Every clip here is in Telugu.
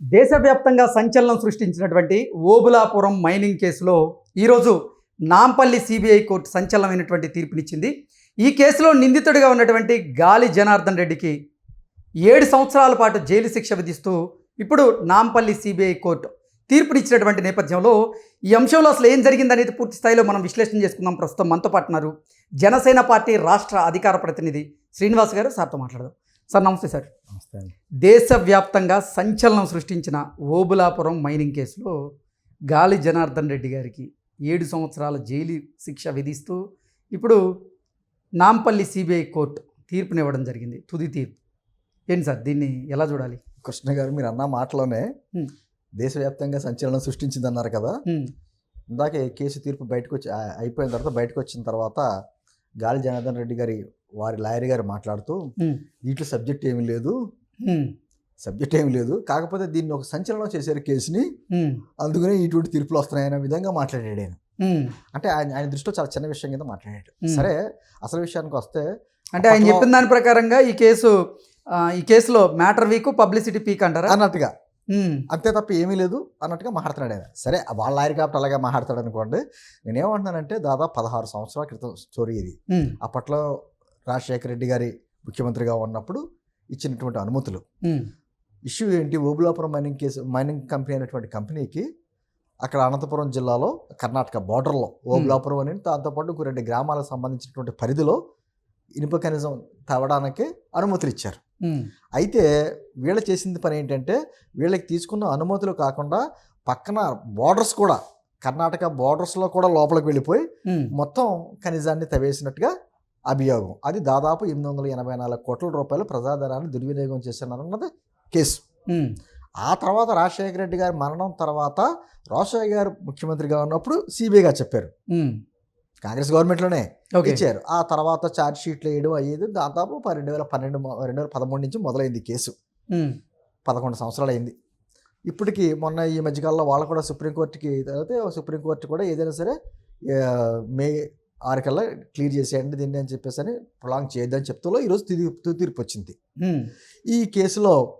దేశవ్యాప్తంగా సంచలనం సృష్టించినటువంటి ఓబులాపురం మైనింగ్ కేసులో ఈరోజు నాంపల్లి సిబిఐ కోర్టు సంచలనమైనటువంటి తీర్పునిచ్చింది. ఈ కేసులో నిందితుడిగా ఉన్నటువంటి గాలి జనార్దన్ రెడ్డికి ఏడు సంవత్సరాల పాటు జైలు శిక్ష విధిస్తూ ఇప్పుడు నాంపల్లి సిబిఐ కోర్టు తీర్పునిచ్చినటువంటి నేపథ్యంలో ఈ అంశంలో అసలు ఏం జరిగిందనేది పూర్తి స్థాయిలో మనం విశ్లేషణ చేసుకుందాం. ప్రస్తుతం మనతో పాటున్నారు జనసేన పార్టీ రాష్ట్ర అధికార ప్రతినిధి శ్రీనివాస్ గారు. సార్తో మాట్లాడదాం. సార్ నమస్తే సార్. దేశవ్యాప్తంగా సంచలనం సృష్టించిన ఓబులాపురం మైనింగ్ కేసులో గాలి జనార్దన్ రెడ్డి గారికి ఏడు సంవత్సరాల జైలు శిక్ష విధిస్తూ ఇప్పుడు నాంపల్లి సిబిఐ కోర్టు తీర్పునివ్వడం జరిగింది. తుది తీర్పు. ఏంటి సార్ దీన్ని ఎలా చూడాలి? కృష్ణ గారు మీరు అన్న మాటలోనే. దేశవ్యాప్తంగా సంచలనం సృష్టించింది అన్నారు కదా ఇందాక కేసు తీర్పు బయటకు వచ్చి అయిపోయిన తర్వాత బయటకు వచ్చిన తర్వాత గాలి జనార్దన్ రెడ్డి గారి వారి లాయర్ గారు మాట్లాడుతూ దీంట్లో సబ్జెక్ట్ ఏమీ లేదు. సబ్జెక్ట్ ఏమీ లేదు. కాకపోతే దీన్ని ఒక సంచలనం చేశారు కేసుని. అందుకనే ఇటువంటి తీర్పులు వస్తున్నాయనే విధంగా మాట్లాడాడు ఆయన. అంటే ఆయన ఆయన దృష్టిలో చాలా చిన్న విషయం కింద మాట్లాడాడు. సరే అసలు విషయానికి వస్తే అంటే ఆయన చెప్పిన దాని ప్రకారంగా ఈ కేసు ఈ కేసులో మ్యాటర్ వీక్ పబ్లిసిటీ పీక్ అంటారా? అన్నట్టుగా. అంతే తప్ప ఏమీ లేదు అన్నట్టుగా మాట్లాడుతున్నాడు ఆయన. సరే వాళ్ళ లాయర్ కాబట్టి అలాగే మాట్లాడతాడు అనుకోండి. నేనేమంటున్నానంటే దాదాపు పదహారు సంవత్సరాల క్రితం స్టోరీ ఇది. అప్పట్లో రాజశేఖర రెడ్డి గారి ముఖ్యమంత్రిగా ఉన్నప్పుడు ఇచ్చినటువంటి అనుమతులు. ఇష్యూ ఏంటి? Obulapuram mining case mining company అనేటువంటి కంపెనీకి అక్కడ అనంతపురం జిల్లాలో కర్ణాటక బార్డర్లో ఓబులాపురం అని దాంతోపాటు ఇంకో రెండు గ్రామాలకు సంబంధించినటువంటి పరిధిలో ఇనుప ఖనిజం తవ్వడానికి అనుమతులు ఇచ్చారు. అయితే వీళ్ళ చేసింది పని ఏంటంటే వీళ్ళకి తీసుకున్న అనుమతులు కాకుండా పక్కన బార్డర్స్ కూడా కర్ణాటక బార్డర్స్లో కూడా లోపలికి వెళ్ళిపోయి మొత్తం ఖనిజాన్ని తవ్వేసినట్టుగా అభియోగం. అది దాదాపు ఎనిమిది వందల ఎనభై నాలుగు కోట్ల రూపాయల ప్రజాధనాన్ని దుర్వినియోగం చేశారన్నది కేసు. ఆ తర్వాత రాజశేఖర రెడ్డి గారి మరణం తర్వాత రాజశేఖర గారు ముఖ్యమంత్రిగా ఉన్నప్పుడు సిబిఐగా చెప్పారు. కాంగ్రెస్ గవర్నమెంట్లోనే ఇచ్చారు. ఆ తర్వాత ఛార్జ్ షీట్లు వేయడం అయ్యేది దాదాపు రెండు వేల పన్నెండు రెండు వేల పదమూడు నుంచి మొదలైంది కేసు. పదకొండు సంవత్సరాలు అయింది. ఇప్పటికి మొన్న ఈ మధ్యకాలంలో వాళ్ళు కూడా సుప్రీంకోర్టుకి అయితే సుప్రీంకోర్టు కూడా ఏదైనా సరే మే ఆరు కల్లా క్లియర్ చేసేయండి దీన్ని అని చెప్పేసి అని ప్రొలాంగ్ చేయొద్దని చెప్తూ ఈరోజు తుది తీర్పు వచ్చింది. ఈ కేసులో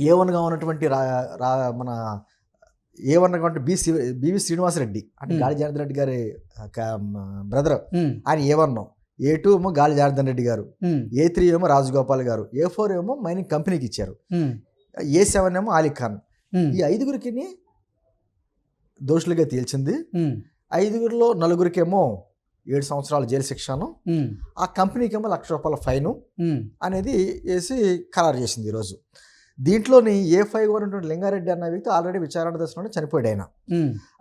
ఏ వన్గా ఉన్నటువంటి రా రా మన ఏ వన్గా ఉంటే బి బివి శ్రీనివాసరెడ్డి అంటే. గాలి జనార్దన్ రెడ్డి గారి బ్రదర్. ఆయన ఏ వన్ ఏ టూ ఏమో గాలి జనార్దన్ రెడ్డి గారు. ఏ త్రీ ఏమో రాజగోపాల్ గారు. ఏ ఫోర్ ఏమో మైనింగ్ కంపెనీకి ఇచ్చారు. ఏ సెవెన్ ఏమో ఆలీ ఖాన్. ఈ ఐదుగురికి దోషులుగా తేల్చింది. ఐదుగురిలో నలుగురికేమో ఏడు సంవత్సరాల జైలు శిక్షను. ఆ కంపెనీకేమో లక్ష రూపాయల ఫైను అనేది వేసి ఖరారు చేసింది ఈరోజు. దీంట్లోని ఏ ఫైవ్ ఉన్నటువంటి లింగారెడ్డి అన్న వ్యక్తి ఆల్రెడీ విచారణ దశలోనే చనిపోయాడు ఆయన.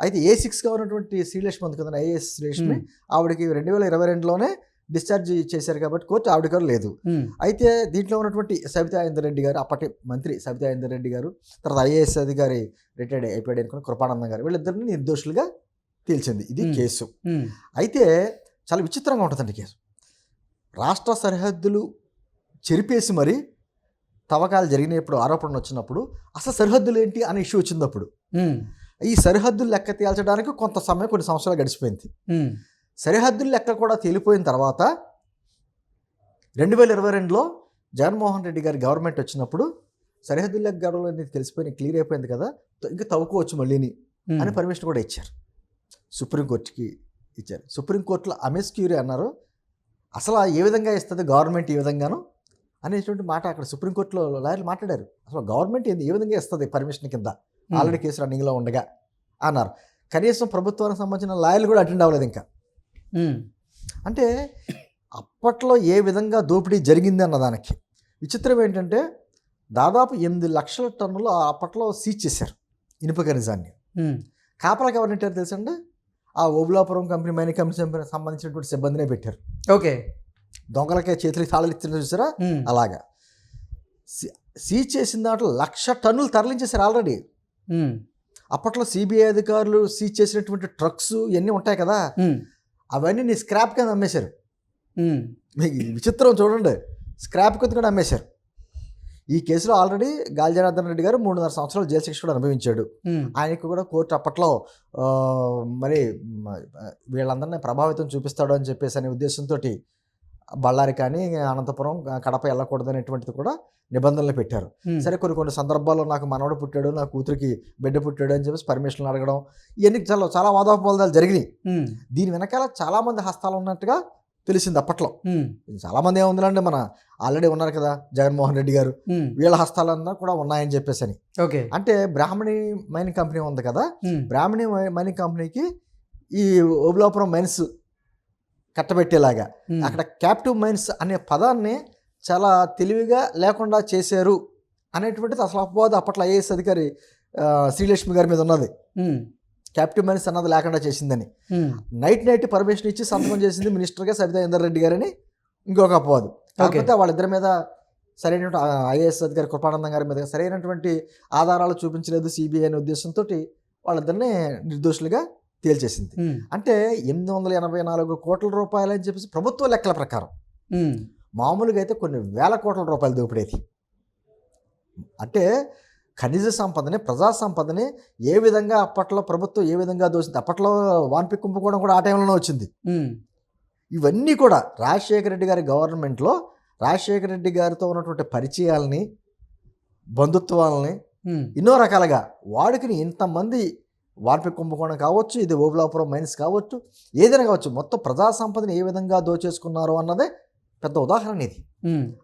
అయితే ఏ సిక్స్గా ఉన్నటువంటి శ్రీలక్ష్మి ఉంది కదా ఐఏఎస్ శ్రీలక్ష్మి. ఆవిడకి రెండు వేల ఇరవై రెండులోనే డిశ్చార్జ్ చేశారు కాబట్టి కోర్టు ఆవిడ గారు లేదు అయితే దీంట్లో ఉన్నటువంటి సబితాయేందర్ రెడ్డి గారు అప్పటి మంత్రి సబితాయేందర్ రెడ్డి గారు తర్వాత ఐఏఎస్ అధికారి రిటైర్డ్ అయిపోయాడు అనుకున్న కృపానందం గారు వీళ్ళిద్దరిని నిర్దోషులుగా తేల్చింది. ఇది. కేసు. అయితే చాలా విచిత్రంగా ఉంటుందండి కేసు. రాష్ట్ర సరిహద్దులు చెరిపేసి మరి తవ్వకాలు జరిగినప్పుడు ఆరోపణలు వచ్చినప్పుడు అసలు సరిహద్దులు ఏంటి అనే ఇష్యూ వచ్చినప్పుడు ఈ సరిహద్దులు లెక్క తేల్చడానికి కొంత సమయం కొన్ని సంవత్సరాలు గడిచిపోయింది. సరిహద్దుల లెక్క కూడా తేలిపోయిన తర్వాత రెండు వేల ఇరవై రెండులో జగన్మోహన్ రెడ్డి గారి గవర్నమెంట్ వచ్చినప్పుడు సరిహద్దుల లెక్క గడువులు అనేది తెలిసిపోయి క్లియర్ అయిపోయింది కదా ఇంకా తవ్వుకోవచ్చు మళ్ళీని అని పర్మిషన్ కూడా ఇచ్చారు. సుప్రీంకోర్టుకి ఇచ్చారు. సుప్రీంకోర్టులో అమిస్ క్యూరీ అన్నారు అసలు ఆ ఏ విధంగా ఇస్తుంది గవర్నమెంట్ ఈ విధంగాను అనేటువంటి మాట అక్కడ సుప్రీంకోర్టులో లాయర్లు మాట్లాడారు. అసలు గవర్నమెంట్ ఏంది? ఏ విధంగా ఇస్తుంది పర్మిషన్ కింద. ఆల్రెడీ కేసు రన్నింగ్లో ఉండగా అన్నారు. కనీసం ప్రభుత్వానికి సంబంధించిన లాయర్లు కూడా అటెండ్ అవ్వలేదు ఇంకా. అంటే అప్పట్లో ఏ విధంగా దోపిడీ జరిగింది అన్న దానికి. విచిత్రం ఏంటంటే దాదాపు ఎనిమిది లక్షల టన్నులు అప్పట్లో సీజ్ చేశారు ఇనుప ఖనిజాన్ని. హ్మ్, కాపలాకి ఎవరు పెట్టారు తెలుసండి? ఆ ఓబులాపురం కంపెనీ మైనింగ్ కంపెనీ సంబంధించినటువంటి సిబ్బందినే పెట్టారు. ఓకే. దొంగలకే చేతులకి తాళాలు ఇచ్చిన చూసారా? అలాగా. సీజ్ చేసిన దాంట్లో లక్ష టన్నులు తరలించేశారు ఆల్రెడీ. అప్పట్లో సిబిఐ అధికారులు సీజ్ చేసినటువంటి ట్రక్స్ ఇవన్నీ ఉంటాయి కదా? అవన్నీ నీ స్క్రాప్ కింద అమ్మేశారు. మీకు విచిత్రం చూడండి. స్క్రాప్ కింద కూడా అమ్మేశారు. ఈ కేసులో ఆల్రెడీ గాలి జనార్దన్ రెడ్డి గారు మూడున్నర సంవత్సరాలు జైలు శిక్ష కూడా అనుభవించాడు. ఆయనకు కూడా కోర్టు అప్పట్లో మరి వీళ్ళందరినీ ప్రభావితం చూపిస్తాడు అని చెప్పేసి అనే ఉద్దేశంతో బళ్ళారి కానీ అనంతపురం కడప వెళ్ళకూడదు అనేటువంటిది కూడా నిబంధనలు పెట్టారు. సరే కొన్ని కొన్ని సందర్భాల్లో నాకు మనవడు పుట్టాడు నా కూతురికి బిడ్డ పుట్టాడు అని చెప్పేసి పర్మిషన్లు అడగడం ఇవన్నీ చాలా చాలా వాదోపవాదాలు జరిగినాయి. దీని వెనకాల చాలామంది హస్తాలు ఉన్నట్టుగా తెలిసింది అప్పట్లో. ఉమ్, చాలామంది ఏముందండి మన ఆల్రెడీ ఉన్నారు కదా జగన్మోహన్ రెడ్డి గారు. వీళ్ళ హస్తాలన్నా కూడా ఉన్నాయని చెప్పేసి అని ఓకే. అంటే బ్రాహ్మణి మైనింగ్ కంపెనీ ఉంది కదా బ్రాహ్మణి మై- మైనింగ్ కంపెనీకి ఈ ఓబులాపురం మైన్స్ కట్టబెట్టేలాగా. అక్కడ క్యాప్టివ్ మైన్స్ అనే పదాన్ని చాలా తెలివిగా లేకుండా చేశారు అనేటువంటిది అసలు అపవాదం అప్పట్లో ఐఏఎస్ అధికారి శ్రీలక్ష్మి గారి మీద ఉన్నది. క్యాప్టివ్ మైన్స్ అన్నది లేకుండా చేసిందని. నైట్ నైట్ పర్మిషన్ ఇచ్చి సంతకం చేసింది మినిస్టర్గా సబితా ఇందర్ రెడ్డి గారని ఇంకొక అపవాదు కాకపోతే వాళ్ళిద్దరి మీద సరైనటువంటి ఐఏఎస్ అధికారి కృపానందం గారి మీద సరైనటువంటి ఆధారాలు చూపించలేదు సిబిఐ అనే ఉద్దేశంతో వాళ్ళిద్దరిని నిర్దోషులుగా తేల్చేసింది. అంటే ఎనిమిది వందల ఎనభై నాలుగు కోట్ల రూపాయలు అని చెప్పేసి ప్రభుత్వ లెక్కల ప్రకారం మామూలుగా అయితే కొన్ని వేల కోట్ల రూపాయలు దోపిడేది అంటే ఖనిజ సంపదని ప్రజా సంపదని ఏ విధంగా అప్పట్లో ప్రభుత్వం ఏ విధంగా దోసింది? అప్పట్లో వాన్పి కుంభకోణం కూడా ఆ టైంలోనే వచ్చింది. ఇవన్నీ కూడా రాజశేఖర రెడ్డి గారి గవర్నమెంట్లో రాజశేఖర రెడ్డి గారితో ఉన్నటువంటి పరిచయాలని బంధుత్వాలని ఎన్నో రకాలుగా వాడుకుని ఇంతమంది వార్పి కుంభకోణం కావచ్చు ఇది ఓబులాపురం మైన్స్ కావచ్చు ఏదైనా కావచ్చు మొత్తం ప్రజా సంపదని ఏ విధంగా దోచేసుకున్నారు అన్నదే పెద్ద ఉదాహరణ ఇది.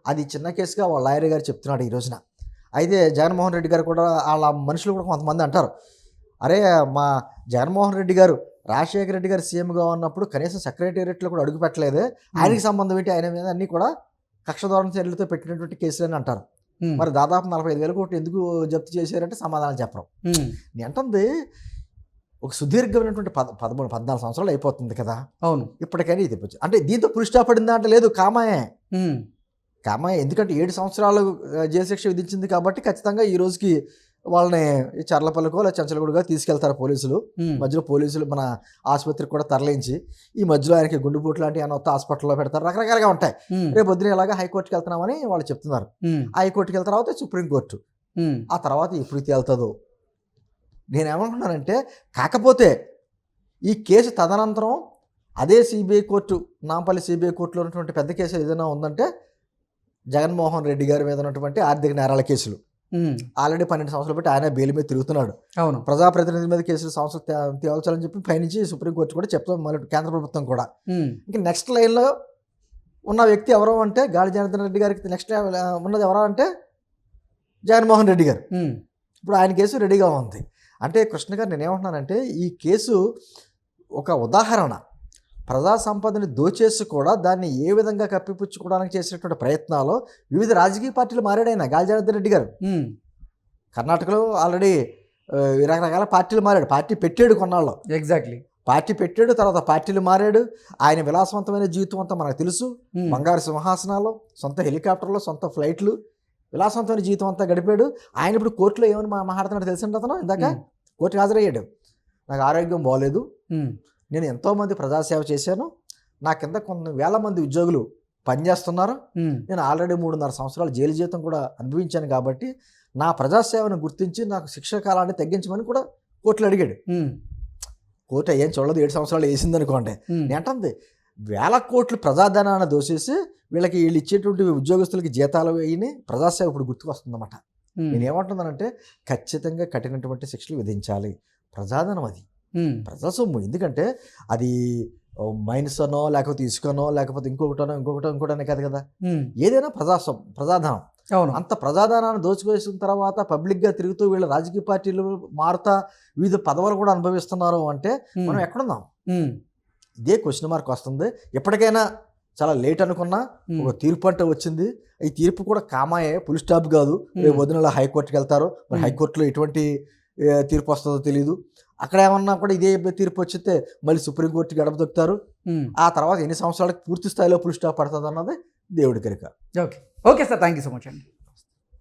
అది చిన్న కేసుగా వాళ్ళ లాయర్ గారు చెప్తున్నాడు ఈ రోజున. అయితే జగన్మోహన్ రెడ్డి గారు కూడా వాళ్ళ మనుషులు కూడా కొంతమంది అంటారు. అరే మా జగన్మోహన్ రెడ్డి గారు రాజశేఖర రెడ్డి గారు సీఎంగా ఉన్నప్పుడు కనీసం సెక్రటేరియట్లో కూడా అడుగు పెట్టలేదే. ఆయనకి సంబంధం ఏంటి? ఆయన మీద అన్నీ కూడా కక్షధోరణ చర్యలతో పెట్టినటువంటి కేసులని అంటారు. మరి దాదాపు నలభై ఐదు వేల కోట్లు ఎందుకు జప్తు చేశారంటే సమాధానం చెప్పరు. ఉమ్, నేను అంటుంది ఒక సుదీర్ఘమైనటువంటి పద పదమూడు పద్నాలుగు సంవత్సరాలు అయిపోతుంది కదా. అవును. ఇప్పటికైనా ఇది అంటే దీంతో పులి స్టాప్ పడిందా అంటే లేదు కామాయే. కామాయే ఎందుకంటే ఏడు సంవత్సరాలు ఆ, జైలు శిక్ష విధించింది కాబట్టి ఖచ్చితంగా ఈ రోజుకి వాళ్ళని చర్లపల్లికో లేదా చెంచలగూడగా తీసుకెళ్తారు పోలీసులు. మధ్యలో పోలీసులు మన ఆసుపత్రికి కూడా తరలించి ఈ మధ్యలో ఆయనకి గుండెపోటు లాంటి వస్తే హాస్పిటల్లో పెడతారు. రకరకాలుగా ఉంటాయి. రేపు పొద్దున ఇలాగా హైకోర్టుకి వెళ్తున్నామని వాళ్ళు చెప్తున్నారు. హైకోర్టుకి వెళ్తారు తర్వాత సుప్రీంకోర్టు. ఆ తర్వాత ఎప్పుడు తేలుతుందో నేనేమనుకున్నానంటే కాకపోతే ఈ కేసు తదనంతరం అదే సిబిఐ కోర్టు నాంపల్లి సిబిఐ కోర్టులో ఉన్నటువంటి పెద్ద కేసు ఏదైనా ఉందంటే జగన్మోహన్ రెడ్డి గారి మీద ఉన్నటువంటి ఆర్థిక నేరాల కేసులు. ఆల్రెడీ పన్నెండు సంవత్సరాలు పెట్టి ఆయన బెయిల్ మీద తిరుగుతున్నాడు. అవును. ప్రజాప్రతినిధి మీద కేసులు సంవత్సరం తేల్చాలని చెప్పి పైనుంచి సుప్రీంకోర్టు కూడా చెప్తాం మళ్ళీ కేంద్ర ప్రభుత్వం కూడా. ఇంకా నెక్స్ట్ లైన్లో ఉన్న వ్యక్తి ఎవరో అంటే గాలి జనార్దన్ రెడ్డి గారికి నెక్స్ట్ ఉన్నది ఎవరో అంటే జగన్మోహన్ రెడ్డి గారు. ఇప్పుడు ఆయన కేసు రెడీగా ఉంది. అంటే కృష్ణ గారు నేనేమంటున్నానంటే ఈ కేసు ఒక ఉదాహరణ. ప్రజా సంపదని దోచేసి కూడా దాన్ని ఏ విధంగా కప్పిపుచ్చుకోవడానికి చేసినటువంటి ప్రయత్నాలు వివిధ రాజకీయ పార్టీలు మారాడు గాలి రెడ్డి గారు. కర్ణాటకలో ఆల్రెడీ రకరకాల పార్టీలు మారాడు. పార్టీ పెట్టాడు కొన్నాళ్ళు. ఎగ్జాక్ట్లీ. పార్టీ పెట్టాడు తర్వాత పార్టీలు మారాడు. ఆయన విలాసవంతమైన జీవితం అంతా మనకు తెలుసు. బంగారు సింహాసనాలు సొంత హెలికాప్టర్లు సొంత ఫ్లైట్లు విలాసవంతమైన జీవితం అంతా గడిపాడు. ఆయన ఇప్పుడు కోర్టులో ఏమని మా మాట్లాడుతున్నాడు తెలిసింది అతను ఇందాక? కోర్టుకు హాజరయ్యాడు. నాకు ఆరోగ్యం బాగోలేదు నేను ఎంతోమంది ప్రజాసేవ చేశాను. నా కింద కొన్ని వేల మంది ఉద్యోగులు పనిచేస్తున్నారు. నేను ఆల్రెడీ మూడున్నర సంవత్సరాలు జైలు జీతం కూడా అనుభవించాను కాబట్టి నా ప్రజాసేవను గుర్తించి నాకు శిక్ష కాలాన్ని తగ్గించమని కూడా కోర్టులో అడిగాడు. కోర్టు ఏం చూడలేదు ఏడు సంవత్సరాలు వేసింది అనుకోండి అంటుంది వేల కోట్లు ప్రజాధనాన్ని దోసేసి వీళ్ళకి వీళ్ళు ఇచ్చేటువంటి ఉద్యోగస్తులకి జీతాలు వేయని ప్రజాసేవ ఇప్పుడు గుర్తుకొస్తుందన్నమాట. ఉమ్, నేను ఏమంటున్నానంటే ఖచ్చితంగా కఠినటువంటి శిక్షలు విధించాలి. ప్రజాధనం అది. ఉమ్, ప్రజా సొమ్ము ఎందుకంటే అది మైనస్ అనో లేకపోతే ఇసుకనో లేకపోతే ఇంకొకటనో ఇంకొకటో ఇంకోటనే కాదు కదా. ఏదైనా ప్రజా సొమ్ము ప్రజాధనం. అవును. అంత ప్రజాధనాన్ని దోచుకేసిన తర్వాత పబ్లిక్గా తిరుగుతూ వీళ్ళ రాజకీయ పార్టీలు మారుతా వివిధ పదవులు కూడా అనుభవిస్తున్నారు అంటే మనం ఎక్కడున్నాం? ఇదే క్వశ్చన్ మార్క్ వస్తుంది. ఎప్పటికైనా చాలా లేట్ అనుకున్నా ఒక తీర్పు అంటే వచ్చింది. ఈ తీర్పు కూడా కామాయే పులి స్టాప్ కాదు. రేపు వదిన హైకోర్టుకి వెళ్తారు. మరి. హైకోర్టులో ఎటువంటి తీర్పు వస్తుందో తెలియదు అక్కడ ఏమన్నా కూడా ఇదే తీర్పు వచ్చితే మళ్ళీ సుప్రీంకోర్టు గడప దొక్కుతారు ఆ తర్వాత ఎన్ని సంవత్సరాలకు పూర్తి స్థాయిలో పులి స్టాప్ పడుతుంది అన్నది దేవుడి కరిక okay. Okay sir. Thank you so much అండి.